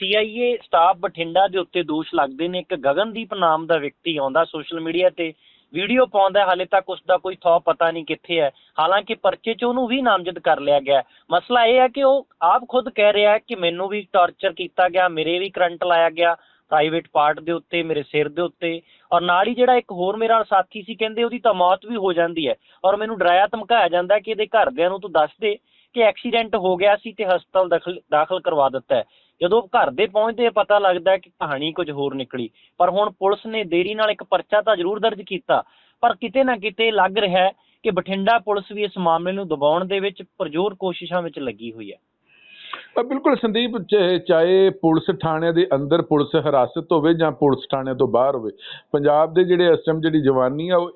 CIA staff Bathinda ਦੇ ਉੱਤੇ ਦੋਸ਼ ਲੱਗਦੇ ਨੇ। ਇੱਕ ਗਗਨਦੀਪ ਨਾਮ ਦਾ ਵਿਅਕਤੀ ਆਉਂਦਾ ਸੋਸ਼ਲ ਮੀਡੀਆ ਤੇ। ਵੀਡੀਓ ਪਾਉਂਦਾ, ਹਾਲੇ ਤੱਕ ਉਸ ਦਾ ਕੋਈ ਥੋ ਪਤਾ ਨਹੀਂ ਕਿੱਥੇ ਹੈ। ਹਾਲਾਂਕਿ ਪਰਚੇ 'ਚ ਉਹਨੂੰ ਵੀ ਨਾਮਜ਼ਦ ਕਰ ਲਿਆ ਗਿਆ ਮਸਲਾ ਇਹ ਹੈ ਕਿ ਉਹ ਆਪ ਖੁਦ ਕਹਿ ਰਿਹਾ ਹੈ ਕਿ ਮੈਨੂੰ ਵੀ ਟਾਰਚਰ ਕੀਤਾ ਗਿਆ, ਮੇਰੇ ਵੀ ਕਰੰਟ ਲਾਇਆ ਗਿਆ, ਪ੍ਰਾਈਵੇਟ ਪਾਰਟ ਦੇ ਉੱਤੇ, ਮੇਰੇ ਸਿਰ ਦੇ ਉੱਤੇ। ਔਰ ਨਾਲ ਹੀ ਜਿਹੜਾ ਇੱਕ ਹੋਰ ਮੇਰਾ ਸਾਥੀ ਸੀ, ਕਹਿੰਦੇ ਉਹਦੀ ਤਾਂ ਮੌਤ ਵੀ ਹੋ ਜਾਂਦੀ ਹੈ। ਔਰ ਮੈਨੂੰ ਡਰਾਇਆ, ਧਮਕਾਇਆ ਜਾਂਦਾ ਕਿ ਇਹਦੇ ਘਰਦਿਆਂ ਨੂੰ ਤੂੰ ਦੱਸ ਦੇ ਕਿ ਐਕਸੀਡੈਂਟ ਹੋ ਗਿਆ ਸੀ ਤੇ ਹਸਪਤਾਲ ਦਾਖਲ ਦਾਖਲ ਕਰਵਾ ਦਿੱਤਾ ਹੈ। ਜਦੋਂ ਘਰ ਦੇ ਪਹੁੰਚਦੇ ਪਤਾ ਲੱਗਦਾ ਕਿ ਕਹਾਣੀ ਕੁਝ ਹੋਰ ਨਿਕਲੀ। ਪਰ ਹੁਣ ਪੁਲਿਸ ਨੇ ਦੇਰੀ ਨਾਲ ਇੱਕ ਪਰਚਾ ਤਾਂ ਜ਼ਰੂਰ ਦਰਜ ਕੀਤਾ। ਪਰ ਕਿਤੇ ਨਾ ਕਿਤੇ ਲੱਗ ਰਿਹਾ ਹੈ ਕਿ ਬਠਿੰਡਾ ਪੁਲਿਸ ਵੀ ਇਸ ਮਾਮਲੇ ਨੂੰ ਦਬਾਉਣ ਦੇ ਵਿੱਚ ਪਰਜੋਰ ਕੋਸ਼ਿਸ਼ਾਂ ਵਿੱਚ ਲੱਗੀ ਹੋਈ ਹੈ। ਬਿਲਕੁਲ ਸੰਦੀਪ ਚਾਹੇ ਪੁਲਿਸ ਥਾਣਿਆਂ ਦੇ ਅੰਦਰ ਪੁਲਿਸ ਹਿਰਾਸਤ ਹੋਵੇ ਜਾਂ ਪੁਲਿਸ ਥਾਣਿਆਂ ਤੋਂ ਬਾਹਰ ਹੋਵੇ, ਪੰਜਾਬ ਦੇ ਜਿਹੜੇ ਇਸ ਟਾਈਮ ਜਿਹੜੀ ਜਵਾਨੀ ਆ, ਉਹ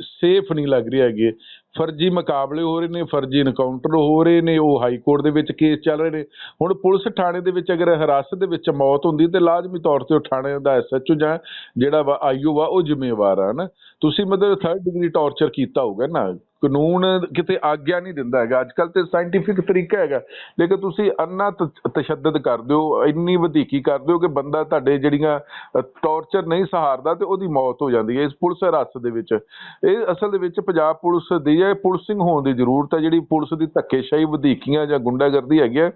ਸੇਫ ਨਹੀਂ ਲੱਗ ਰਹੀ ਹੈਗੀ। ਫਰਜ਼ੀ ਮੁਕਾਬਲੇ ਹੋ ਰਹੇ ਨੇ, ਫਰਜ਼ੀ ਇਨਕਾਊਂਟਰ ਹੋ ਰਹੇ ਨੇ, ਉਹ ਹਾਈ ਕੋਰਟ ਦੇ ਵਿੱਚ ਕੇਸ ਚੱਲ ਰਹੇ ਨੇ। ਹੁਣ ਪੁਲਿਸ ਥਾਣੇ ਦੇ ਵਿੱਚ ਅਗਰ ਹਿਰਾਸਤ ਦੇ ਵਿੱਚ ਮੌਤ ਹੁੰਦੀ ਤੇ ਲਾਜ਼ਮੀ ਤੌਰ ਤੇ ਉਹ ਥਾਣੇ ਦਾ ਐਸਐਚਓ ਜਾਂ ਜਿਹੜਾ ਵਾ ਆਈਓ ਵਾ, ਉਹ ਜ਼ਿੰਮੇਵਾਰ ਆ ਨਾ। ਤੁਸੀਂ ਮਤਲਬ ਥਰਡ ਡਿਗਰੀ ਟਾਰਚਰ ਕੀਤਾ ਹੋਊਗਾ ਨਾ। ਕਾਨੂੰਨ ਕਿਤੇ ਆਗਿਆ ਨਹੀਂ ਦਿੰਦਾ ਹੈਗਾ। ਅੱਜ ਕੱਲ ਤੇ ਸਾਇੰਟੀਫਿਕ ਤਰੀਕਾ ਹੈਗਾ। ਲੇਕਿਨ ਤੁਸੀਂ ਅੰਨਾ ਤਸ਼ੱਦਦ ਕਰਦੇ ਹੋ ਇੰਨੀ ਵਧੀਕੀ ਕਰਦੇ ਹੋ ਕਿ ਬੰਦਾ ਤੁਹਾਡੇ ਜਿਹੜੀਆਂ ਟਾਰਚਰ ਨਹੀਂ ਸਹਾਰਦਾ ਤੇ ਉਹਦੀ ਮੌਤ ਹੋ ਜਾਂਦੀ ਹੈ। ਇਸ ਪੁਲਿਸ ਹਿਰਾਸਤ ਦੇ ਵਿੱਚ। ਇਹ ਅਸਲ ਦੇ ਵਿੱਚ ਪੰਜਾਬ ਪੁਲਿਸ ਦੀ ਹੈ, ਪੁਲਿਸਿੰਗ ਹੋਣ ਦੀ ਜ਼ਰੂਰਤ ਹੈ, ਜਿਹੜੀ ਪੁਲਿਸ ਦੀ ਧੱਕੇਸ਼ਾਹੀ, ਵਧੀਕੀਆਂ ਜਾਂ ਗੁੰਡਾਗਰਦੀ ਹੈਗੀ ਹੈ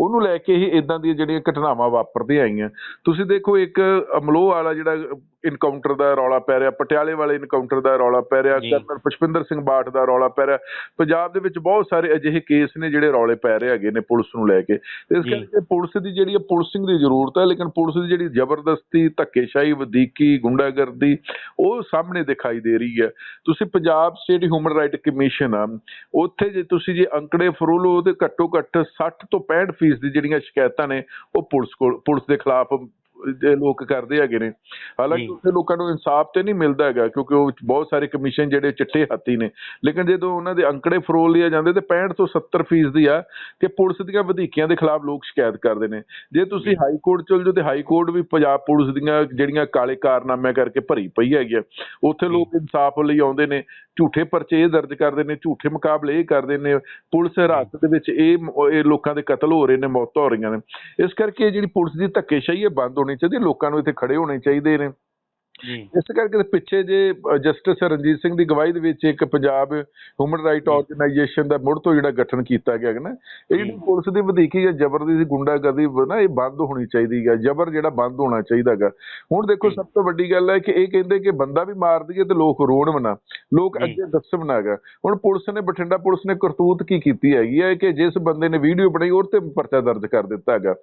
ਉਹਨੂੰ ਲੈ ਕੇ ਹੀ ਇਦਾਂ ਦੀਆਂ ਜਿਹੜੀਆਂ ਘਟਨਾਵਾਂ ਵਾਪਰਦੀਆਂ ਆਈਆਂ ਤੁਸੀਂ ਦੇਖੋ ਇੱਕ ਅਮਲੋਹ ਵਾਲਾ ਜਿਹੜਾ ਇਨਕਾਊਂਟਰ ਦਾ ਰੌਲਾ ਪੈ ਰਿਹਾ ਪਟਿਆਲੇ ਵਾਲੇ ਇਨਕਾਊਂਟਰ ਦਾ ਰੌਲਾ ਪੈ ਰਿਹਾ। ਕਰਨਲ ਪੁਸ਼ਪਿੰਦਰ ਸਿੰਘ ਬਾਠ ਦਾ ਰੌਲਾ ਪੈ ਰਿਹਾ ਪੰਜਾਬ ਦੇ ਵਿੱਚ ਬਹੁਤ ਸਾਰੇ ਅਜਿਹੇ ਕੇਸ ਨੇ ਜਿਹੜੇ ਰੌਲੇ ਪੈ ਰਹੇ ਹੈਗੇ ਨੇ ਪੁਲਿਸ ਨੂੰ ਲੈ ਕੇ ਇਸ। ਕਰਕੇ ਪੁਲਿਸ ਦੀ ਜਿਹੜੀ ਹੈ ਪੁਲਿਸਿੰਗ ਦੀ ਜ਼ਰੂਰਤ ਹੈ ਲੇਕਿਨ ਪੁਲਿਸ ਦੀ ਜਿਹੜੀ ਜ਼ਬਰਦਸਤੀ ਧੱਕੇਸ਼ਾਹੀ ਵਧੀਕੀ ਗੁੰਡਾਗਰਦੀ ਉਹ ਸਾਹਮਣੇ ਦਿਖਾਈ ਦੇ ਰਹੀ ਹੈ ਤੁਸੀਂ Punjab state human right commission ਆ ਉੱਥੇ ਜੇ ਤੁਸੀਂ ਜੇ ਅੰਕੜੇ ਫਰੋਲੋ ਤੇ ਘੱਟੋ ਘੱਟ 60 ਤੋਂ 65 ਫੀਸ ਦੀ ਜਿਹੜੀਆਂ ਸ਼ਿਕਾਇਤਾਂ ਨੇ ਉਹ ਪੁਲਿਸ ਕੋਲ ਪੁਲਿਸ ਦੇ ਖਿਲਾਫ ਜੇ ਲੋਕ ਕਰਦੇ ਹੈਗੇ ਨੇ ਹਾਲਾਂਕਿ। ਉੱਥੇ ਲੋਕਾਂ ਨੂੰ ਇਨਸਾਫ ਤੇ ਨਹੀਂ ਮਿਲਦਾ ਹੈਗਾ ਕਿਉਂਕਿ ਉਹ ਬਹੁਤ ਸਾਰੇ ਕਮਿਸ਼ਨ ਜਿਹੜੇ ਚਿੱਟੇ ਹੱਥੀ ਨੇ ਲੇਕਿਨ ਜਦੋਂ ਉਹਨਾਂ ਦੇ ਅੰਕੜੇ ਫਰੋਲ ਲਿਆ ਜਾਂਦੇ ਤੇ 65 ਤੋਂ 70 ਫੀਸਦੀ ਆ ਕਿ ਪੁਲਿਸ ਦੀਆਂ ਵਧੀਕੀਆਂ ਦੇ ਖਿਲਾਫ ਲੋਕ ਸ਼ਿਕਾਇਤ ਕਰਦੇ ਨੇ ਜੇ ਤੁਸੀਂ। ਹਾਈ ਕੋਰਟ ਚਲ ਜਾਓ ਤੇ ਹਾਈ ਕੋਰਟ ਵੀ ਪੰਜਾਬ ਪੁਲਿਸ ਦੀਆਂ ਜਿਹੜੀਆਂ ਕਾਲੇ ਕਾਰਨਾਮਿਆਂ ਕਰਕੇ ਭਰੀ ਪਈ ਹੈਗੀ ਆ ਉੱਥੇ। ਲੋਕ ਇਨਸਾਫ ਲਈ ਆਉਂਦੇ ਨੇ ਝੂਠੇ ਪਰਚੇ ਇਹ ਦਰਜ ਕਰਦੇ ਨੇ, ਝੂਠੇ ਮੁਕਾਬਲੇ ਇਹ ਕਰਦੇ ਨੇ, ਪੁਲਿਸ ਹਿਰਾਸਤ ਦੇ ਵਿੱਚ ਇਹ ਇਹ ਲੋਕਾਂ ਦੇ ਕਤਲ ਹੋ ਰਹੇ ਨੇ, ਮੌਤਾਂ ਹੋ ਰਹੀਆਂ ਨੇ। ਇਸ ਕਰਕੇ ਇਹ ਜਿਹੜੀ ਪੁਲਿਸ ਦੀ ਧੱਕੇਸ਼ਾਹੀ ਹੈ ਬੰਦ ਹੋਣੀ ਚਾਹੀਦੀ ਹੈ, ਲੋਕਾਂ ਨੂੰ ਇੱਥੇ ਖੜੇ ਹੋਣੇ ਚਾਹੀਦੇ ਨੇ। ਇਸ ਕਰਕੇ ਪਿੱਛੇ ਜੇ ਜਸਟਿਸ ਰਣਜੀਤ ਸਿੰਘ ਦੀ ਗਵਾਹੀ ਦੇ ਵਿੱਚ ਇੱਕ ਪੰਜਾਬ ਹਿਊਮਨ ਰਾਈਟ। ਆਰਗੇਨਾਈਜੇਸ਼ਨ ਦਾ ਮੁੜ ਤੋਂ ਜਿਹੜਾ ਗਠਨ ਕੀਤਾ ਗਿਆ ਹੈ ਨਾ ਇਹ ਜਿਹੜੀ। ਪੁਲਿਸ ਦੀ ਵਧੀਕੀ ਜਾਂ ਜ਼ਬਰਦਸਤੀ ਗੁੰਡਾਗਰਦੀ ਵਾ ਨਾ ਇਹ ਬੰਦ ਹੋਣੀ ਚਾਹੀਦੀ ਹੈ ਜ਼ਬਰ ਜਿਹੜਾ ਬੰਦ ਹੋਣਾ ਚਾਹੀਦਾ ਹੈਗਾ ਹੁਣ ਦੇਖੋ। ਸਭ ਤੋਂ ਵੱਡੀ ਗੱਲ ਹੈ ਕਿ ਇਹ ਕਹਿੰਦੇ ਕਿ ਬੰਦਾ ਵੀ ਮਾਰ ਦਈਏ ਤੇ ਲੋਕ ਰੋਣ ਬਣਾ ਲੋਕ। ਅੱਗੇ ਦੱਸਣ ਹੈਗਾ ਹੁਣ ਪੁਲਿਸ ਨੇ ਬਠਿੰਡਾ ਪੁਲਿਸ ਨੇ ਕਰਤੂਤ ਕੀ ਕੀਤੀ ਹੈਗੀ ਹੈ ਕਿ ਜਿਸ ਬੰਦੇ ਨੇ ਵੀਡੀਓ ਬਣਾਈ ਉਹ ਤੇ ਪਰਚਾ ਦਰਜ ਕਰ ਦਿੱਤਾ ਹੈਗਾ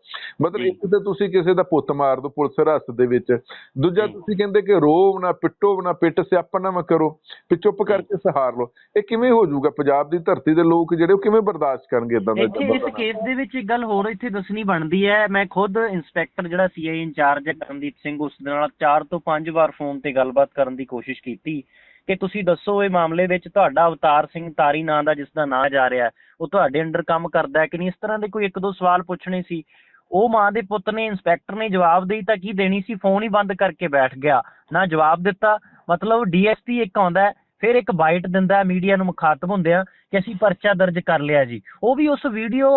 ਮਤਲਬ। ਇੱਕ ਤੇ ਤੁਸੀਂ ਕਿਸੇ ਦਾ ਪੁੱਤ ਮਾਰ ਦੋ ਪੁਲਿਸ ਹਿਰਾਸਤ ਦੇ ਵਿੱਚ ਦੂਜਾ। ਤੁਸੀਂ ਕਹਿੰਦੇ ਕਿ ਰੋਵ ਨਾ ਪਿੱਟੋ ਨਾ ਪਿੱਟ ਸਿਆਪਾ ਨਾ ਕਰੋ। ਤੇ ਚੁੱਪ ਕਰਕੇ ਸਹਾਰ ਲਓ। ਇਹ ਕਿਵੇਂ ਹੋ ਜਾਊਗਾ? ਪੰਜਾਬ ਦੀ ਧਰਤੀ ਦੇ ਲੋਕ ਜਿਹੜੇ ਉਹ ਕਿਵੇਂ ਬਰਦਾਸ਼ਤ ਕਰਨਗੇ ਇਦਾਂ ਦਾ ਇੱਥੇ ਇਸ? ਕੇਸ ਦੇ ਵਿੱਚ ਇੱਕ ਗੱਲ ਹੋਰ ਇੱਥੇ ਦੱਸਣੀ ਬਣਦੀ ਹੈ। ਮੈਂ ਖੁਦ ਇੰਸਪੈਕਟਰ ਜਿਹੜਾ ਸੀਆਈ ਇੰਚਾਰਜ ਹੈ ਕਰਨਦੀਪ ਸਿੰਘ ਉਸ ਦੇ ਨਾਲ 4 ਤੋਂ 5 ਵਾਰ ਫੋਨ ਤੇ ਗੱਲਬਾਤ ਕਰਨ ਦੀ ਕੋਸ਼ਿਸ਼ ਕੀਤੀ ਕਿ ਤੁਸੀਂ ਦੱਸੋ ਇਹ ਮਾਮਲੇ ਵਿੱਚ ਤੁਹਾਡਾ ਅਵਤਾਰ ਸਿੰਘ ਤਾਰੀ ਨਾਂ ਦਾ ਜਿਸ ਦਾ ਨਾਂ ਜਾ ਰਿਹਾ ਉਹ ਤੁਹਾਡੇ ਅੰਡਰ ਕੰਮ ਕਰਦਾ ਹੈ ਕਿ ਨਹੀਂ? ਇਸ ਤਰ੍ਹਾਂ ਦੇ ਕੋਈ ਇੱਕ ਦੋ ਸਵਾਲ ਪੁੱਛਣੇ ਸੀ। ਉਹ ਮਾਂ ਦੇ ਪੁੱਤ ਨੇ ਇੰਸਪੈਕਟਰ ਨੇ ਜਵਾਬ ਦੇਈ ਤਾਂ ਕੀ ਦੇਣੀ ਸੀ? ਫੋਨ ਹੀ ਬੰਦ ਕਰਕੇ ਬੈਠ ਗਿਆ। ਨਾ ਜਵਾਬ ਦਿੱਤਾ, ਮਤਲਬ ਡੀਐਸਪੀ ਇੱਕ ਆਉਂਦਾ ਫਿਰ ਇੱਕ ਬਾਈਟ ਦਿੰਦਾ ਮੀਡੀਆ ਨੂੰ ਮੁਖਾਤਬ ਹੁੰਦਿਆਂ ਕਿ ਅਸੀਂ ਪਰਚਾ ਦਰਜ ਕਰ ਲਿਆ ਜੀ। ਉਹ ਵੀ ਉਸ ਵੀਡੀਓ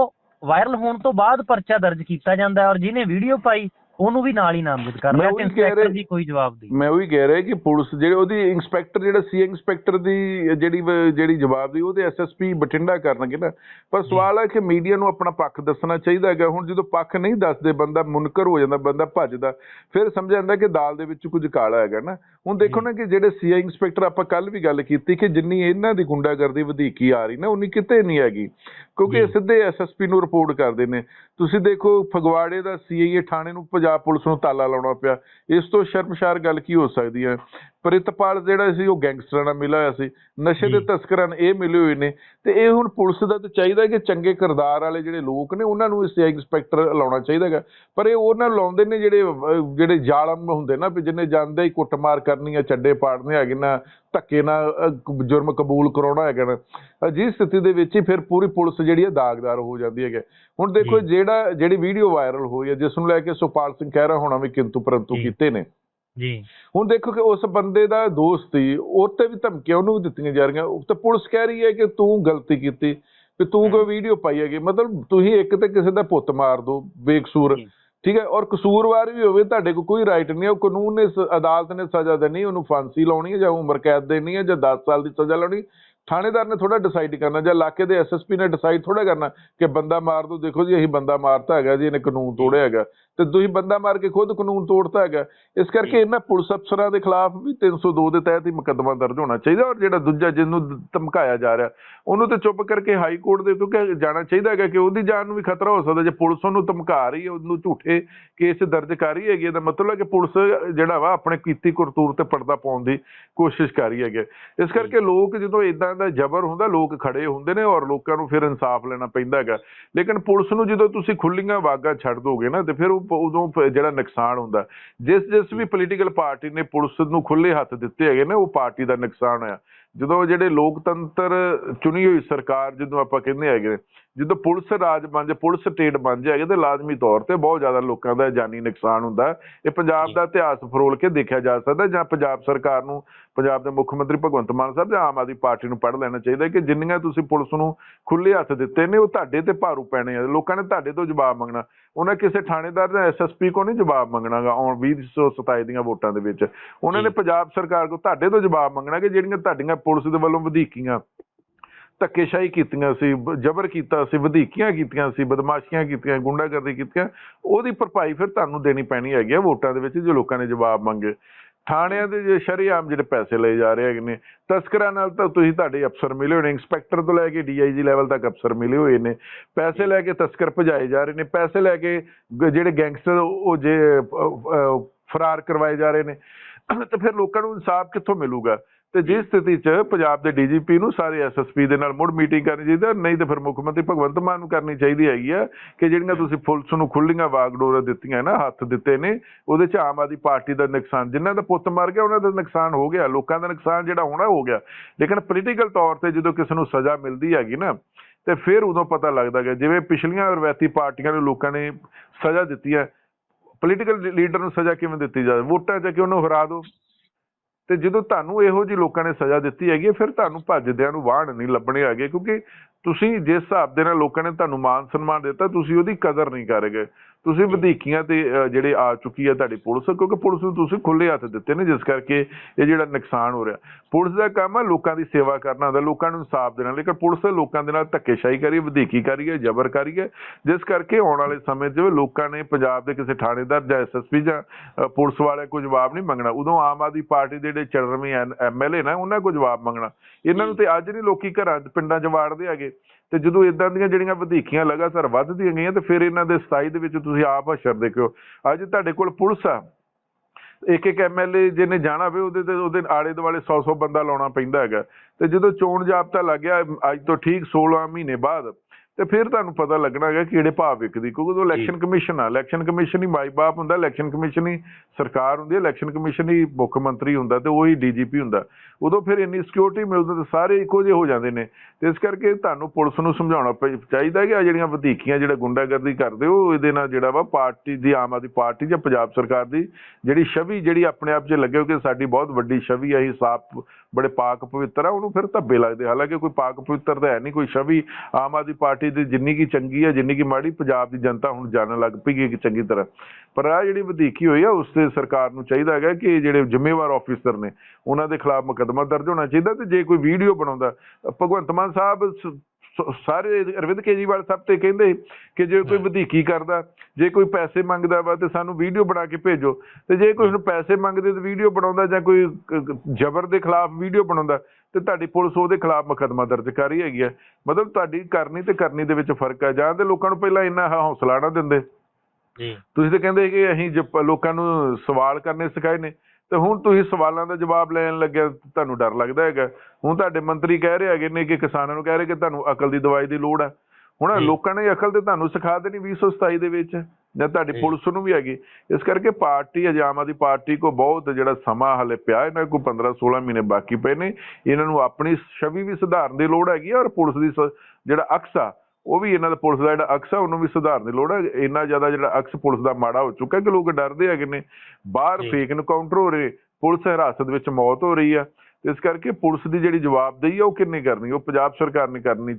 ਵਾਇਰਲ ਹੋਣ ਤੋਂ ਬਾਅਦ ਪਰਚਾ ਦਰਜ ਕੀਤਾ ਜਾਂਦਾ ਔਰ ਜਿਹਨੇ ਵੀਡੀਓ ਪਾਈ ਉਹਨੂੰ ਵੀ ਨਾਲ ਹੀ ਨਾਮਜ਼ਦ ਕਰ ਲਿਆ ਤੇ ਇੰਸਪੈਕਟਰ ਦੀ ਕੋਈ ਜਵਾਬ ਨਹੀਂ ਮੈਂ ਉਹੀ ਕਹਿ ਰਿਹਾ ਕਿ ਪੁਲਿਸ ਜਿਹੜੇ ਉਹਦੀ ਇੰਸਪੈਕਟਰ ਜਿਹੜਾ ਸੀ ਇੰਸਪੈਕਟਰ ਦੀ ਜਿਹੜੀ ਜਿਹੜੀ ਜਵਾਬ ਦੀ ਉਹਦੇ ਐਸਐਸਪੀ ਬਠਿੰਡਾ ਕਰਨਗੇ ਨਾ। ਪਰ ਸਵਾਲ ਹੈ ਕਿ ਮੀਡੀਆ ਨੂੰ ਆਪਣਾ ਪੱਖ ਦੱਸਣਾ ਚਾਹੀਦਾ ਹੈਗਾ। ਹੁਣ ਜਦੋਂ ਪੱਖ ਨਹੀਂ ਦੱਸਦੇ ਬੰਦਾ ਮੁਨਕਰ ਹੋ ਜਾਂਦਾ ਬੰਦਾ ਭੱਜਦਾ ਫਿਰ ਸਮਝ ਜਾਂਦਾ ਕਿ ਦਾਲ ਦੇ ਵਿੱਚ ਕੁਝ ਕਾਲਾ ਹੈਗਾ ਨਾ। ਹੁਣ ਦੇਖੋ ਨਾ ਕਿ ਜਿਹੜੇ ਸੀਆਈ ਇੰਸਪੈਕਟਰ ਆਪਾਂ ਕੱਲ ਵੀ ਗੱਲ ਕੀਤੀ ਕਿ ਜਿੰਨੀ ਇਹਨਾਂ ਦੀ ਗੁੰਡਾਗਰਦੀ ਵਧੀਕੀ ਆ ਰਹੀ ਨਾ ਉਨੀ ਕਿਤੇ ਨਹੀਂ ਹੈਗੀ। ਕਿਉਂਕਿ ਇਹ। ਸਿੱਧੇ ਐਸਐਸਪੀ ਨੂੰ ਰਿਪੋਰਟ ਕਰਦੇ ਨੇ। ਤੁਸੀਂ ਦੇਖੋ ਫਗਵਾੜੇ ਦਾ ਸੀਆਈਏ ਥਾਣੇ ਨੂੰ ਪੰਜਾਬ ਪੁਲਿਸ ਨੂੰ ਤਾਲਾ ਲਾਉਣਾ ਪਿਆ। ਇਸ ਤੋਂ ਸ਼ਰਮਸ਼ਾਰ ਗੱਲ ਕੀ ਹੋ ਸਕਦੀ ਹੈ? ਪ੍ਰਿਤਪਾਲ ਜਿਹੜਾ ਸੀ ਉਹ ਗੈਂਗਸਟਰਾਂ ਨਾਲ ਮਿਲਿਆ ਹੋਇਆ ਸੀ ਨਸ਼ੇ ਦੇ। ਤਸਕਰਾਂ ਨਾਲ ਇਹ ਮਿਲੇ ਹੋਏ ਨੇ ਤੇ ਇਹ ਹੁਣ ਪੁਲਿਸ ਦਾ ਤਾਂ ਚਾਹੀਦਾ ਕਿ ਚੰਗੇ ਕਿਰਦਾਰ ਵਾਲੇ ਜਿਹੜੇ ਲੋਕ ਨੇ ਉਹਨਾਂ ਨੂੰ ਇਸ ਇੰਸਪੈਕਟਰ ਲਾਉਣਾ ਚਾਹੀਦਾ ਹੈਗਾ ਪਰ ਇਹ ਉਹਨਾਂ ਨੂੰ ਲਾਉਂਦੇ ਨੇ ਜਿਹੜੇ ਜਿਹੜੇ ਜ਼ਾਲਮ ਹੁੰਦੇ ਨਾ ਵੀ ਜਿਹਨੇ ਜਾਂਦੇ ਹੀ ਕੁੱਟਮਾਰ ਕਰਨੀ ਆ ਚੱਡੇ ਪਾੜਨੇ ਹੈਗੇ ਨਾ ਧੱਕੇ ਨਾਲ ਜੁਰਮ ਕਬੂਲ ਕਰਾਉਣਾ ਹੈਗਾ ਨਾ ਅਜਿਹੀ ਸਥਿਤੀ ਦੇ ਵਿੱਚ ਹੀ ਫਿਰ ਪੂਰੀ ਪੁਲਿਸ ਜਿਹੜੀ ਹੈ ਦਾਗਦਾਰ ਹੋ ਜਾਂਦੀ ਹੈਗੇ ਹੁਣ ਦੇਖੋ। ਜਿਹੜਾ ਜਿਹੜੀ ਵੀਡੀਓ ਵਾਇਰਲ ਹੋਈ ਹੈ ਜਿਸ ਨੂੰ ਲੈ ਕੇ ਸੁਪਾਲ ਸਿੰਘ ਕਹਿ ਰਿਹਾ ਹੋਣਾ ਵੀ ਕਿੰਤੂ ਪਰੰਤੂ। ਕੀਤੇ ਨੇ ਜੀ। ਹੁਣ ਦੇਖੋ ਕਿ ਉਸ ਬੰਦੇ ਦਾ ਦੋਸਤ ਸੀ ਉਹ ਤੇ ਵੀ ਧਮਕੀਆਂ ਉਹਨੂੰ ਵੀ ਦਿੱਤੀਆਂ ਜਾ ਰਹੀਆਂ। ਉਹ ਤੇ ਪੁਲਿਸ ਕਹਿ ਰਹੀ ਹੈ ਕਿ ਤੂੰ ਗਲਤੀ ਕੀਤੀ ਵੀ ਤੂੰ ਕੋਈ ਵੀਡੀਓ ਪਾਈ ਹੈਗੀ। ਮਤਲਬ ਤੁਸੀਂ ਇੱਕ ਤੇ ਕਿਸੇ ਦਾ ਪੁੱਤ ਮਾਰ ਦੋ ਬੇਕਸੂਰ। ਠੀਕ ਹੈ ਔਰ ਕਸੂਰਵਾਰ ਵੀ ਹੋਵੇ ਤੁਹਾਡੇ ਕੋਲ ਕੋਈ ਰਾਈਟ ਨਹੀਂ ਹੈ। ਉਹ ਕਾਨੂੰਨ ਨੇ ਅਦਾਲਤ ਨੇ ਸਜ਼ਾ ਦੇਣੀ ਉਹਨੂੰ ਫਾਂਸੀ ਲਾਉਣੀ ਹੈ ਜਾਂ ਉਮਰ ਕੈਦ ਦੇਣੀ ਹੈ ਜਾਂ 10 ਸਾਲ ਦੀ ਸਜ਼ਾ ਲਾਉਣੀ ਥਾਣੇਦਾਰ ਨੇ ਥੋੜਾ ਡਿਸਾਈਡ ਕਰਨਾ ਜਾਂ ਇਲਾਕੇ ਦੇ ਐਸਐਸਪੀ ਨੇ ਡਿਸਾਈਡ ਥੋੜਾ ਕਰਨਾ ਕਿ ਬੰਦਾ ਮਾਰ ਦੋ। ਦੇਖੋ ਜੀ ਅਸੀਂ ਬੰਦਾ ਮਾਰਤਾ ਹੈਗਾ ਜੀ ਇਹਨੇ ਕਾਨੂੰਨ ਤੋੜਿਆ ਹੈਗਾ। ਤੇ ਤੁਸੀਂ ਬੰਦਾ ਮਾਰ ਕੇ ਖੁਦ ਕਾਨੂੰਨ ਤੋੜਤਾ ਹੈਗਾ। ਇਸ ਕਰਕੇ ਇਹਨਾਂ ਪੁਲਿਸ ਅਫਸਰਾਂ ਦੇ ਖਿਲਾਫ ਵੀ 302 ਦੇ ਤਹਿਤ ਹੀ ਮੁਕੱਦਮਾ ਦਰਜ ਹੋਣਾ ਚਾਹੀਦਾ ਔਰ ਜਿਹੜਾ ਦੂਜਾ ਜਿਹਨੂੰ ਧਮਕਾਇਆ ਜਾ ਰਿਹਾ ਉਹਨੂੰ ਤੇ ਚੁੱਪ ਕਰਕੇ ਹਾਈ ਕੋਰਟ ਦੇ ਕਿਉਂਕਿ ਜਾਣਾ ਚਾਹੀਦਾ ਹੈਗਾ ਕਿ ਉਹਦੀ ਜਾਨ ਨੂੰ ਵੀ ਖਤਰਾ ਹੋ ਸਕਦਾ। ਜੇ ਪੁਲਿਸ ਉਹਨੂੰ ਧਮਕਾ ਰਹੀ ਹੈ ਉਹਨੂੰ ਝੂਠੇ ਕੇਸ ਦਰਜ ਕਰ ਰਹੀ ਹੈਗੀ ਇਹਦਾ ਮਤਲਬ ਹੈ ਕਿ ਪੁਲਿਸ ਜਿਹੜਾ ਵਾ ਆਪਣੇ ਕੀਤੀ ਕਰਤੂਰ ਤੇ ਪਰਦਾ ਪਾਉਣ ਦੀ ਕੋਸ਼ਿਸ਼ ਕਰ ਰਹੀ ਹੈਗੇ ਇਸ ਕਰਕੇ ਲੋਕ ਜਦੋਂ ਇਦਾਂ ਦਾ ਜ਼ਬਰ ਹੁੰਦਾ, ਲੋਕ ਖੜੇ ਹੁੰਦੇ ਨੇ ਔਰ ਲੋਕਾਂ ਨੂੰ ਫਿਰ ਇਨਸਾਫ ਲੈਣਾ ਪੈਂਦਾ ਹੈਗਾ। ਲੇਕਿਨ ਪੁਲਿਸ ਨੂੰ ਜਦੋਂ ਤੁਸੀਂ ਖੁੱਲੀਆਂ ਵਾਗਾ ਛੱਡ ਦੋਗੇ ਨਾ, ਤੇ ਫਿਰ ਉਹ ਉਦੋਂ ਜਿਹੜਾ ਨੁਕਸਾਨ ਹੁੰਦਾ। ਜਿਸ ਜਿਸ ਵੀ ਪੋਲੀਟੀਕਲ ਪਾਰਟੀ ਨੇ ਪੁਲਿਸ ਨੂੰ ਖੁੱਲੇ ਹੱਥ ਦਿੱਤੇ ਹੈਗੇ ਨੇ, ਉਹ ਪਾਰਟੀ ਦਾ ਨੁਕਸਾਨ ਹੋਇਆ। ਜਦੋਂ ਜਿਹੜੇ ਲੋਕਤੰਤਰ ਚੁਣੀ ਹੋਈ ਸਰਕਾਰ ਜਦੋਂ ਆਪਾਂ ਕਹਿੰਦੇ ਹੈਗੇ ਜਦੋਂ ਪੁਲਿਸ ਰਾਜ ਬਣ ਜਾਏ ਪੁਲਿਸ ਸਟੇਟ ਬਣ ਜਾਏਗਾ ਤੇ ਲਾਜ਼ਮੀ ਤੌਰ ਤੇ ਬਹੁਤ ਜ਼ਿਆਦਾ ਲੋਕਾਂ ਦਾ ਜਾਨੀ ਨੁਕਸਾਨ ਹੁੰਦਾ। ਇਹ ਪੰਜਾਬ ਦਾ ਇਤਿਹਾਸ ਫਰੋਲ ਕੇ ਦੇਖਿਆ ਜਾ ਸਕਦਾ ਜਾਂ ਪੰਜਾਬ ਸਰਕਾਰ ਨੂੰ ਪੰਜਾਬ ਦੇ ਮੁੱਖ ਮੰਤਰੀ ਭਗਵੰਤ ਮਾਨ ਸਾਹਿਬ ਜਾਂ ਆਮ ਆਦਮੀ ਪਾਰਟੀ ਨੂੰ ਪੜ੍ਹ ਲੈਣਾ ਚਾਹੀਦਾ ਕਿ ਜਿੰਨੀਆਂ ਤੁਸੀਂ ਪੁਲਿਸ ਨੂੰ ਖੁੱਲੇ ਹੱਥ ਦਿੱਤੇ ਨੇ ਉਹ ਤੁਹਾਡੇ ਤੇ ਭਾਰੂ ਪੈਣੇ ਆ। ਲੋਕਾਂ ਨੇ ਤੁਹਾਡੇ ਤੋਂ ਜਵਾਬ ਮੰਗਣਾ। ਉਹਨਾਂ ਕਿਸੇ ਥਾਣੇਦਾਰ ਜਾਂ ਐਸਐਸਪੀ ਕੋ ਨਹੀਂ ਜਵਾਬ ਮੰਗਣਾਗਾ ਆਉਣ 2027 ਦੀਆਂ ਵੋਟਾਂ ਦੇ ਵਿੱਚ। ਉਹਨਾਂ ਨੇ ਜੀ। ਪੰਜਾਬ ਸਰਕਾਰ ਕੋ ਤੁਹਾਡੇ ਤੋਂ ਜਵਾਬ ਮੰਗਣਾ ਕਿ ਜਿਹੜੀਆਂ ਤੁਹਾਡੀਆਂ ਪੁਲਿਸ ਦੇ ਵੱਲੋਂ ਵਧੀਕੀਆਂ। ਧੱਕੇਸ਼ਾਹੀ ਕੀਤੀਆਂ ਸੀ ਜ਼ਬਰ ਕੀਤਾ ਸੀ, ਵਧੀਕੀਆਂ ਕੀਤੀਆਂ ਸੀ, ਬਦਮਾਸ਼ੀਆਂ ਕੀਤੀਆਂ, ਗੁੰਡਾਗਰਦੀ ਕੀਤੀਆਂ, ਉਹਦੀ ਭਰਪਾਈ ਫਿਰ ਤੁਹਾਨੂੰ ਦੇਣੀ ਪੈਣੀ ਹੈਗੀ ਆ ਵੋਟਾਂ ਦੇ ਵਿੱਚ ਜੋ ਲੋਕਾਂ ਨੇ ਜਵਾਬ ਮੰਗੇ। ਥਾਣਿਆਂ ਦੇ ਜੇ ਸ਼ਰੇਆਮ ਜਿਹੜੇ ਪੈਸੇ ਲਏ ਜਾ ਰਹੇ ਹੈਗੇ ਨੇ, ਤਸਕਰਾਂ ਨਾਲ ਤਾਂ ਤੁਸੀਂ ਤੁਹਾਡੇ ਅਫਸਰ ਮਿਲੇ ਹੋਣੇ ਇੰਸਪੈਕਟਰ ਤੋਂ ਲੈ ਕੇ ਡੀਆਈਜੀ ਲੈਵਲ ਤੱਕ ਅਫਸਰ ਮਿਲੇ ਹੋਏ ਨੇ। ਪੈਸੇ ਲੈ ਕੇ ਤਸਕਰ ਭਜਾਏ ਜਾ ਰਹੇ ਨੇ, ਪੈਸੇ ਲੈ ਕੇ ਜਿਹੜੇ ਗੈਂਗਸਟਰ ਉਹ ਜੇ ਫਰਾਰ ਕਰਵਾਏ ਜਾ ਰਹੇ ਨੇ। ਤਾਂ ਫਿਰ ਲੋਕਾਂ ਨੂੰ ਇਨਸਾਫ ਕਿੱਥੋਂ ਮਿਲੂਗਾ? ਤੇ ਜਿਸ ਸਥਿਤੀ 'ਚ ਪੰਜਾਬ ਦੇ ਡੀਜੀਪੀ ਨੂੰ ਸਾਰੇ ਐਸਐਸਪੀ ਦੇ ਨਾਲ ਮੁੜ ਮੀਟਿੰਗ ਕਰਨੀ ਚਾਹੀਦੀ ਹੈ, ਨਹੀਂ ਤੇ ਫਿਰ ਮੁੱਖ ਮੰਤਰੀ ਭਗਵੰਤ ਮਾਨ ਨੂੰ ਕਰਨੀ ਚਾਹੀਦੀ ਹੈਗੀ ਆ ਕਿ ਜਿਹੜੀਆਂ ਤੁਸੀਂ ਪੁਲਿਸ ਨੂੰ ਖੁੱਲੀਆਂ ਵਾਗਡੋਰਾਂ ਦਿੱਤੀਆਂ ਨਾ ਹੱਥ ਦਿੱਤੇ ਨੇ ਉਹਦੇ 'ਚ ਆਮ ਆਦਮੀ ਪਾਰਟੀ ਦਾ ਨੁਕਸਾਨ ਜਿਨ੍ਹਾਂ ਦਾ ਪੁੱਤ ਮਰ ਗਿਆ ਉਹਨਾਂ ਦਾ ਨੁਕਸਾਨ ਹੋ ਗਿਆ ਲੋਕਾਂ ਦਾ ਨੁਕਸਾਨ ਜਿਹੜਾ ਹੋਣਾ ਹੋ ਗਿਆ। ਲੇਕਿਨ ਪੋਲੀਟੀਕਲ ਤੌਰ ਤੇ ਜਦੋਂ ਕਿਸੇ ਨੂੰ ਸਜ਼ਾ ਮਿਲਦੀ ਹੈਗੀ ਨਾ ਤੇ ਫਿਰ ਉਦੋਂ ਪਤਾ ਲੱਗਦਾ ਕਿ ਜਿਵੇਂ ਪਿਛਲੀਆਂ ਰਵਾਇਤੀ ਪਾਰਟੀਆਂ ਨੂੰ ਲੋਕਾਂ ਨੇ ਸਜ਼ਾ ਦਿੱਤੀ ਹੈ। ਪੋਲੀਟੀਕਲ ਲੀਡਰ ਨੂੰ ਸਜ਼ਾ ਕਿਵੇਂ ਦਿੱਤੀ ਜਾਵੇ? ਵੋਟਾਂ 'ਚ ਕਿ ਉਹਨੂੰ ਹਰਾ ਦਿਓ ਤੇ ਜਦੋਂ ਤੁਹਾਨੂੰ ਇਹੋ ਜਿਹੀ ਲੋਕਾਂ ਨੇ ਸਜ਼ਾ ਦਿੱਤੀ ਹੈਗੀ ਹੈ, ਫਿਰ ਤੁਹਾਨੂੰ ਭੱਜਦਿਆਂ ਨੂੰ ਵਾਹਣ ਨਹੀਂ ਲੱਭਣੇ ਹੈਗੇ ਕਿਉਂਕਿ ਤੁਸੀਂ ਜਿਸ ਹਿਸਾਬ ਦੇ ਨਾਲ ਲੋਕਾਂ ਨੇ ਤੁਹਾਨੂੰ ਮਾਨ ਸਨਮਾਨ ਦਿੱਤਾ ਤੁਸੀਂ ਉਹਦੀ ਕਦਰ ਨਹੀਂ ਕਰਗੇ ਤੁਸੀਂ ਵਧੀਕੀਆਂ ਤੇ ਜਿਹੜੇ ਆ ਚੁੱਕੀ ਹੈ ਤੁਹਾਡੀ ਪੁਲਿਸ ਕਿਉਂਕਿ ਪੁਲਿਸ ਨੂੰ ਤੁਸੀਂ ਖੁੱਲੇ ਹੱਥ ਦਿੱਤੇ ਨੇ ਜਿਸ ਕਰਕੇ ਇਹ ਜਿਹੜਾ ਨੁਕਸਾਨ ਹੋ ਰਿਹਾ। ਪੁਲਿਸ ਦਾ ਕੰਮ ਹੈ ਲੋਕਾਂ ਦੀ ਸੇਵਾ ਕਰਨਾ ਹੁੰਦਾ ਲੋਕਾਂ ਨੂੰ ਇਨਸਾਫ ਦੇਣਾ ਲੇਕਿਨ ਪੁਲਿਸ ਲੋਕਾਂ ਦੇ ਨਾਲ ਧੱਕੇਸ਼ਾਹੀ ਕਰੀ ਵਧੀਕੀ ਕਰੀ ਹੈ ਜ਼ਬਰ ਕਰੀ ਹੈ ਜਿਸ ਕਰਕੇ ਆਉਣ ਵਾਲੇ ਸਮੇਂ 'ਚ ਲੋਕਾਂ ਨੇ ਪੰਜਾਬ ਦੇ ਕਿਸੇ ਥਾਣੇਦਾਰ ਜਾਂ ਐਸਐਸਪੀ ਜਾਂ ਪੁਲਿਸ ਵਾਲੇ ਕੋਈ ਜਵਾਬ ਨਹੀਂ ਮੰਗਣਾ। ਉਦੋਂ ਆਮ ਆਦਮੀ ਪਾਰਟੀ ਦੇ ਜਿਹੜੇ ਚੜਰਵੇਂ ਐਮਐਲਏ ਨੇ ਉਹਨਾਂ ਕੋਲ ਜਵਾਬ ਮੰਗਣਾ। ਇਹਨਾਂ ਨੂੰ ਤੇ ਅੱਜ ਨਹੀਂ ਲੋਕੀ ਘਰਾਂ 'ਚ ਪਿੰਡਾਂ 'ਚ ਵਾੜਦੇ ਹੈਗੇ। ਤੇ ਜਦੋਂ ਇਦਾਂ ਦੀਆਂ ਜਿਹੜੀਆਂ ਵਧੀਕੀਆਂ ਲਗਾਤਾਰ ਵੱਧਦੀਆਂ ਗਈਆਂ ਤੇ ਫਿਰ ਇਹਨਾਂ ਦੇ 27 ਦੇ ਵਿੱਚ ਤੁਸੀਂ ਆਪ ਹਸ਼ਰ ਦੇਖਿਓ। ਅੱਜ ਤੁਹਾਡੇ ਕੋਲ ਪੁਲਿਸ ਆ। ਇੱਕ ਇੱਕ ਐਮਐਲਏ ਜਿਹਨੇ ਜਾਣਾ ਹੋਵੇ, ਉਹਦੇ ਤੇ ਉਹਦੇ ਆਲੇ ਦੁਆਲੇ 100 100 ਬੰਦਾ ਲਾਉਣਾ ਪੈਂਦਾ ਹੈਗਾ। ਤੇ ਜਦੋਂ ਚੋਣ ਜਾਬਤਾ ਲੱਗ ਗਿਆ ਅੱਜ ਤੋਂ ਠੀਕ 16 ਮਹੀਨੇ ਬਾਅਦ ਤੇ ਫਿਰ ਤੁਹਾਨੂੰ ਪਤਾ ਲੱਗਣਾ ਹੈਗਾ ਕਿ ਕਿਹੜੇ ਭਾਅ ਵਿਕਦੀ ਕਿਉਂਕਿ ਉਹ ਇਲੈਕਸ਼ਨ ਕਮਿਸ਼ਨ ਆ। ਇਲੈਕਸ਼ਨ ਕਮਿਸ਼ਨ ਹੀ ਮਾਈ ਬਾਪ ਹੁੰਦਾ ਇਲੈਕਸ਼ਨ ਕਮਿਸ਼ਨ ਹੀ ਸਰਕਾਰ ਹੁੰਦੀ ਹੈ ਇਲੈਕਸ਼ਨ ਕਮਿਸ਼ਨ ਹੀ ਮੁੱਖ ਮੰਤਰੀ ਹੁੰਦਾ ਤੇ ਉਹੀ ਡੀਜੀਪੀ ਹੁੰਦਾ। ਉਦੋਂ ਫਿਰ ਇੰਨੀ ਸਿਕਿਉਰਿਟੀ ਮਿਲਦੀ ਤੇ ਸਾਰੇ ਇੱਕੋ ਜਿਹੇ ਹੋ ਜਾਂਦੇ ਨੇ। ਤੇ ਇਸ ਕਰਕੇ ਤੁਹਾਨੂੰ ਪੁਲਿਸ ਨੂੰ ਸਮਝਾਉਣਾ ਪਈ- ਚਾਹੀਦਾ ਕਿ ਆ ਜਿਹੜੀਆਂ ਵਧੀਕੀਆਂ ਜਿਹੜਾ ਗੁੰਡਾਗਰਦੀ ਕਰਦੇ ਹੋ ਇਹਦੇ ਨਾਲ ਜਿਹੜਾ ਵਾ ਪਾਰਟੀ ਦੀ ਆਮ ਆਦਮੀ ਪਾਰਟੀ ਜਾਂ ਪੰਜਾਬ ਸਰਕਾਰ ਦੀ ਜਿਹੜੀ ਛਵੀ ਜਿਹੜੀ ਆਪਣੇ ਆਪ 'ਚ ਲੱਗੇ ਹੋ ਕਿ ਸਾਡੀ ਬਹੁਤ ਵੱਡੀ ਛਵੀ ਹੈ ਅਸੀਂ ਸਾਫ਼ ਬੜੇ ਪਾਕ ਪਵਿੱਤਰ ਆ, ਉਹਨੂੰ ਫਿਰ ਧੱਬੇ ਲੱਗਦੇ। ਹਾਲਾਂਕਿ ਕੋਈ ਪਾਕ ਪਵਿੱਤਰ ਤਾਂ ਹੈ ਨਹੀਂ, ਕੋਈ ਛਵੀ ਆਮ ਆਦਮੀ ਪਾਰਟੀ ਦੀ ਜਿੰਨੀ ਕੀ ਚੰਗੀ ਹੈ ਜਿੰਨੀ ਕੀ ਮਾੜੀ, ਪੰਜਾਬ ਦੀ ਜਨਤਾ ਹੁਣ ਜਾਣਨ ਲੱਗ ਪਈ ਹੈ ਕਿ ਚੰਗੀ ਤਰ੍ਹਾਂ। ਪਰ ਆ ਜਿਹੜੀ ਵਧੀਕੀ ਹੋਈ ਆ, ਉਸ ਤੇ ਸਰਕਾਰ ਨੂੰ ਚਾਹੀਦਾ ਹੈਗਾ ਕਿ ਜਿਹੜੇ ਜ਼ਿੰਮੇਵਾਰ ਆਫੀਸਰ ਨੇ, ਉਹਨਾਂ ਦੇ ਖਿਲਾਫ ਮੁਕੱਦਮਾ ਦਰਜ ਹੋਣਾ ਚਾਹੀਦਾ ਤੇ ਜੇ ਕੋਈ ਵੀਡੀਓ ਬਣਾਉਂਦਾ, ਭਗਵੰਤ ਮਾਨ ਸਾਹਿਬ ਸਾਰੇ ਅਰਵਿੰਦ ਕੇਜਰੀਵਾਲ ਸਾਹਿਬ ਤੇ ਕਹਿੰਦੇ ਕਿ ਜੇ ਕੋਈ ਵਧੀਕੀ ਕਰਦਾ ਜੇ ਕੋਈ ਪੈਸੇ ਮੰਗਦਾ ਵਾ ਤੇ ਸਾਨੂੰ ਵੀਡੀਓ ਬਣਾ ਕੇ ਭੇਜੋ ਤੇ ਜੇ ਕੋਈ ਨੂੰ ਪੈਸੇ ਮੰਗਦੇ ਤੇ ਵੀਡੀਓ ਬਣਾਉਂਦਾ ਜਾਂ ਕੋਈ ਜ਼ਬਰ ਦੇ ਖਿਲਾਫ ਵੀਡੀਓ ਬਣਾਉਂਦਾ ਤੇ ਤੁਹਾਡੀ ਪੁਲਿਸ ਉਹਦੇ ਖਿਲਾਫ ਮੁਕੱਦਮਾ ਦਰਜ ਕਰ ਰਹੀ ਹੈਗੀ ਹੈ ਮਤਲਬ ਤੁਹਾਡੀ ਕਰਨੀ ਤੇ ਕਰਨੀ ਦੇ ਵਿੱਚ ਫ਼ਰਕ ਹੈ ਜਾਂ ਤੇ ਲੋਕਾਂ ਨੂੰ ਪਹਿਲਾਂ ਇੰਨਾ ਹੌਸਲਾ ਨਾ ਦਿੰਦੇ। ਜੀ। ਤੁਸੀਂ ਤਾਂ ਕਹਿੰਦੇ ਕਿ ਅਸੀਂ ਜ- ਲੋਕਾਂ ਨੂੰ ਸਵਾਲ ਕਰਨੇ ਸਿਖਾਏ ਨੇ। ਤੇ ਹੁਣ ਤੁਸੀਂ ਸਵਾਲਾਂ ਦਾ ਜਵਾਬ ਲੈਣ ਲੱਗਿਆ ਤੁਹਾਨੂੰ ਡਰ ਲੱਗਦਾ ਹੈਗਾ ਹੁਣ ਤੁਹਾਡੇ ਮੰਤਰੀ ਕਹਿ ਰਹੇ ਹੈਗੇ ਨੇ ਕਿ ਕਿਸਾਨਾਂ ਨੂੰ ਕਹਿ ਰਹੇ ਕਿ ਤੁਹਾਨੂੰ ਅਕਲ ਦੀ ਦਵਾਈ ਦੀ ਲੋੜ ਹੈ ਹੁਣ। ਲੋਕਾਂ ਨੇ ਅਕਲ ਤੇ ਤੁਹਾਨੂੰ ਸਿਖਾ ਦੇਣੀ 2027 ਦੇ ਵਿੱਚ ਜਾਂ ਤੁਹਾਡੀ। ਪੁਲਿਸ ਨੂੰ ਵੀ ਹੈਗੀ ਇਸ ਕਰਕੇ ਪਾਰਟੀ ਅਜੇ ਆਮ ਆਦਮੀ ਪਾਰਟੀ ਕੋ ਬਹੁਤ ਜਿਹੜਾ ਸਮਾਂ ਹਲੇ ਪਿਆ ਇਹਨਾਂ ਕੋਲ 15 16 ਮਹੀਨੇ ਬਾਕੀ ਪਏ ਨੇ ਇਹਨਾਂ ਨੂੰ ਆਪਣੀ ਛਵੀ ਵੀ ਸੁਧਾਰਨ ਦੀ ਲੋੜ ਹੈਗੀ ਔਰ ਪੁਲਿਸ ਦੀ ਜਿਹੜਾ ਅਕਸ ਆ ਉਹ ਵੀ ਇਹਨਾਂ ਦਾ ਪੁਲਿਸ ਦਾ ਜਿਹੜਾ ਅਕਸ ਆ ਉਹਨੂੰ ਵੀ ਸੁਧਾਰਨ ਦੀ ਲੋੜ ਹੈ ਇੰਨਾ ਜ਼ਿਆਦਾ ਜਿਹੜਾ ਅਕਸ ਪੁਲਿਸ ਦਾ ਮਾੜਾ ਹੋ ਚੁੱਕਾ ਕਿ ਲੋਕ ਡਰਦੇ ਹੈਗੇ ਨੇ। ਬਾਹਰ। ਫੇਕ ਇਨਕਾਊਂਟਰ ਹੋ ਰਹੇ ਪੁਲਿਸ ਹਿਰਾਸਤ ਵਿੱਚ ਮੌਤ ਹੋ ਰਹੀ ਆ। ਇਸ ਕਰਕੇ ਪੁਲਿਸ ਦੀ ਜਿਹੜੀ ਜਵਾਬਦੇਹੀ ਆ ਉਹ ਕਿੰਨੇ ਕਰਨੀ ਉਹ ਪੰਜਾਬ ਸਰਕਾਰ ਨੇ ਕਰਨੀ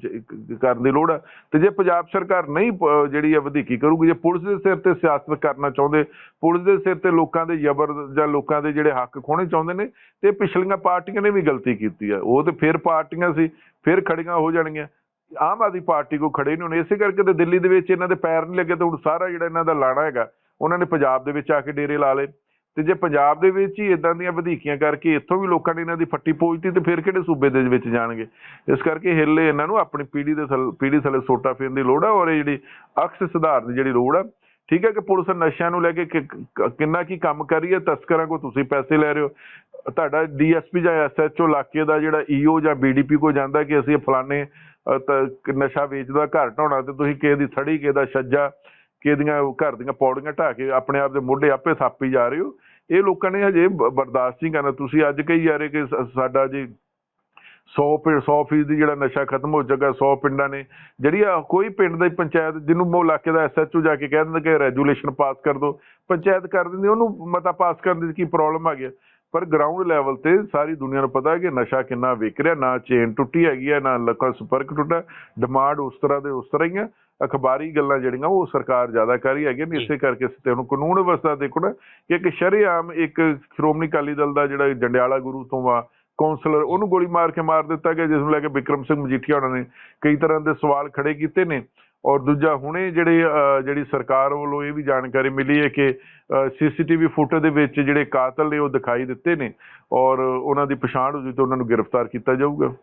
ਕਰਨ ਦੀ ਲੋੜ ਆ। ਤੇ ਜੇ ਪੰਜਾਬ ਸਰਕਾਰ ਨਹੀਂ ਜਿਹੜੀ ਆ ਵਧੀਕੀ ਕਰੂਗੀ ਜੇ ਪੁਲਿਸ ਦੇ ਸਿਰ ਤੇ ਸਿਆਸਤ ਕਰਨਾ ਚਾਹੁੰਦੇ ਪੁਲਿਸ ਦੇ ਸਿਰ ਤੇ ਲੋਕਾਂ ਦੇ ਜ਼ਬਰ ਜਾਂ ਲੋਕਾਂ ਦੇ ਜਿਹੜੇ ਹੱਕ ਖੋਣੇ ਚਾਹੁੰਦੇ ਨੇ ਤੇ ਪਿਛਲੀਆਂ ਪਾਰਟੀਆਂ ਨੇ ਵੀ ਗਲਤੀ ਕੀਤੀ ਆ। ਉਹ ਤੇ ਫਿਰ ਪਾਰਟੀਆਂ ਸੀ ਫਿਰ ਖੜੀਆਂ ਹੋ ਜਾਣਗੀਆਂ। ਆਮ ਆਦਮੀ ਪਾਰਟੀ ਕੋ ਖੜੇ ਨਹੀਂ ਹੋਣੇ ਇਸੇ ਕਰਕੇ ਤੇ ਦਿੱਲੀ ਦੇ ਵਿੱਚ ਇਹਨਾਂ ਦੇ ਪੈਰ ਨਹੀਂ ਲੱਗੇ ਤੇ ਹੁਣ ਸਾਰਾ ਜਿਹੜਾ ਇਹਨਾਂ ਦਾ ਲਾਣਾ ਹੈਗਾ, ਉਹਨਾਂ ਨੇ ਪੰਜਾਬ ਦੇ ਵਿੱਚ ਆ ਕੇ ਡੇਰੇ ਲਾ ਲਏ। ਤੇ ਜੇ ਪੰਜਾਬ ਦੇ ਵਿੱਚ ਹੀ ਇਦਾਂ ਦੀਆਂ ਵਧੀਕੀਆਂ ਕਰਕੇ ਇੱਥੋਂ ਵੀ ਲੋਕਾਂ ਨੇ ਇਹਨਾਂ ਦੀ ਫੱਟੀ ਪੋਜਤੀ ਤੇ ਫਿਰ ਕਿਹੜੇ ਸੂਬੇ ਦੇ ਵਿੱਚ ਜਾਣਗੇ? ਇਸ ਕਰਕੇ ਹਿੱਲੇ ਇਹਨਾਂ ਨੂੰ ਆਪਣੀ ਪੀੜੀ ਦੇ ਪੀੜੀ ਥੱਲੇ ਸੋਟਾ ਫੇਰਨ ਦੀ ਲੋੜ ਆ ਔਰ ਇਹ ਜਿਹੜੀ ਅਕਸ ਸੁਧਾਰ ਦੀ ਜਿਹੜੀ ਲੋੜ ਆ, ਠੀਕ ਹੈ ਕਿ ਪੁਲਿਸ ਨਸ਼ਿਆਂ ਨੂੰ ਲੈ ਕੇ ਕਿੰਨਾ ਕੀ ਕੰਮ ਕਰ ਰਹੀ ਹੈ, ਤਸਕਰਾਂ ਕੋ ਤੁਸੀਂ ਪੈਸੇ ਲੈ ਰਹੇ ਹੋ ਤੁਹਾਡਾ ਡੀਐਸਪੀ ਜਾਂ ਐਸਐਚਓ ਇਲਾਕੇ ਦਾ ਜਿਹੜਾ ਈਓ ਜਾਂ ਬੀਡੀਪੀ ਕੋ ਜਾਂਦਾ ਕਿ ਅਸੀਂ ਫਲਾਣੇ ਨਸ਼ਾ ਵੇਚਦਾ, ਘਰ ਢਾਉਣਾ ਤੇ ਤੁਸੀਂ ਕਿਸੇ ਦੀ ਥੜੀ, ਕਿਸੇ ਦਾ ਛੱਜਾ ਕਿਸੇ ਦੀਆਂ ਘਰ ਦੀਆਂ ਪੌੜੀਆਂ ਢਾ ਕੇ ਆਪਣੇ ਆਪ ਦੇ ਮੋਢੇ ਆਪੇ ਥਾਪੀ ਜਾ ਰਹੇ ਹੋ। ਇਹ ਲੋਕਾਂ ਨੇ ਹਜੇ ਬਰਦਾਸ਼ਤ ਨਹੀਂ ਕਰਨਾ। ਤੁਸੀਂ ਅੱਜ ਕਹੀ ਜਾ ਰਹੇ ਕਿ ਸਾਡਾ ਜੀ 100 ਪਿੰਡ 100 ਫੀਸਦੀ ਜਿਹੜਾ ਨਸ਼ਾ ਖਤਮ ਹੋ ਜਾਏਗਾ 100 ਪਿੰਡਾਂ ਨੇ ਜਿਹੜੀ ਆ ਕੋਈ ਪਿੰਡ ਦੀ ਪੰਚਾਇਤ ਜਿਹਨੂੰ ਉਹ ਇਲਾਕੇ ਦਾ ਐਸਐਚਓ ਜਾ ਕੇ ਕਹਿ ਦਿੰਦਾ ਕਿ ਰੈਜੂਲੇਸ਼ਨ ਪਾਸ ਕਰ ਦਿਓ, ਪੰਚਾਇਤ ਕਰ ਦਿੰਦੀ, ਉਹਨੂੰ ਮਤਾ ਪਾਸ ਕਰਨ ਦੀ ਕੀ ਪ੍ਰੋਬਲਮ ਆ? ਗਿਆ ਪਰ ਗਰਾਊਂਡ ਲੈਵਲ ਤੇ ਸਾਰੀ ਦੁਨੀਆ ਨੂੰ ਪਤਾ ਹੈ ਕਿ ਨਸ਼ਾ ਕਿੰਨਾ ਵਿਕ ਰਿਹਾ ਨਾ ਚੇਨ ਟੁੱਟੀ ਹੈਗੀ ਹੈ ਨਾ ਲੱਖਾਂ ਸੰਪਰਕ ਟੁੱਟਾ ਡਿਮਾਂਡ ਉਸ ਤਰ੍ਹਾਂ ਦੇ ਉਸ ਤਰ੍ਹਾਂ ਹੀ ਆ ਅਖਬਾਰੀ ਗੱਲਾਂ ਜਿਹੜੀਆਂ ਉਹ ਸਰਕਾਰ ਜ਼ਿਆਦਾ ਕਰ ਰਹੀ ਹੈਗੀ ਨੇ। ਇਸੇ ਕਰਕੇ ਤੇ ਉਹਨੂੰ ਕਾਨੂੰਨ ਵਿਵਸਥਾ ਦੇਖੋ ਨਾ ਕਿ ਇੱਕ ਸ਼ਰੇਆਮ ਇੱਕ ਸ਼੍ਰੋਮਣੀ ਅਕਾਲੀ ਦਲ ਦਾ ਜਿਹੜਾ ਜੰਡਿਆਲਾ ਗੁਰੂ ਤੋਂ ਆ ਕਾਉਂਸਲਰ ਉਹਨੂੰ ਗੋਲੀ ਮਾਰ ਕੇ ਮਾਰ ਦਿੱਤਾ ਗਿਆ ਜਿਸ ਨੂੰ ਲੈ ਕੇ ਵਿਕਰਮ ਸਿੰਘ ਮਜੀਠੀਆ ਉਹਨਾਂ ਨੇ ਕਈ ਤਰ੍ਹਾਂ ਦੇ ਸਵਾਲ ਖੜੇ ਕੀਤੇ ਨੇ ਔਰ ਦੂਜਾ ਹੁਣੇ ਜਿਹੜੇ ਜਿਹੜੀ ਸਰਕਾਰ ਵੱਲੋਂ ਇਹ ਵੀ ਜਾਣਕਾਰੀ ਮਿਲੀ ਹੈ ਕਿ ਸੀਸੀਟੀਵੀ ਫੁਟੇਜ ਦੇ ਵਿੱਚ ਜਿਹੜੇ ਕਾਤਲ ਨੇ ਉਹ ਦਿਖਾਈ ਦਿੱਤੇ ਨੇ ਔਰ ਉਹਨਾਂ ਦੀ ਪਛਾਣ ਹੋ ਜੂ ਤੇ ਉਹਨਾਂ ਨੂੰ ਗ੍ਰਿਫਤਾਰ ਕੀਤਾ ਜਾਊਗਾ।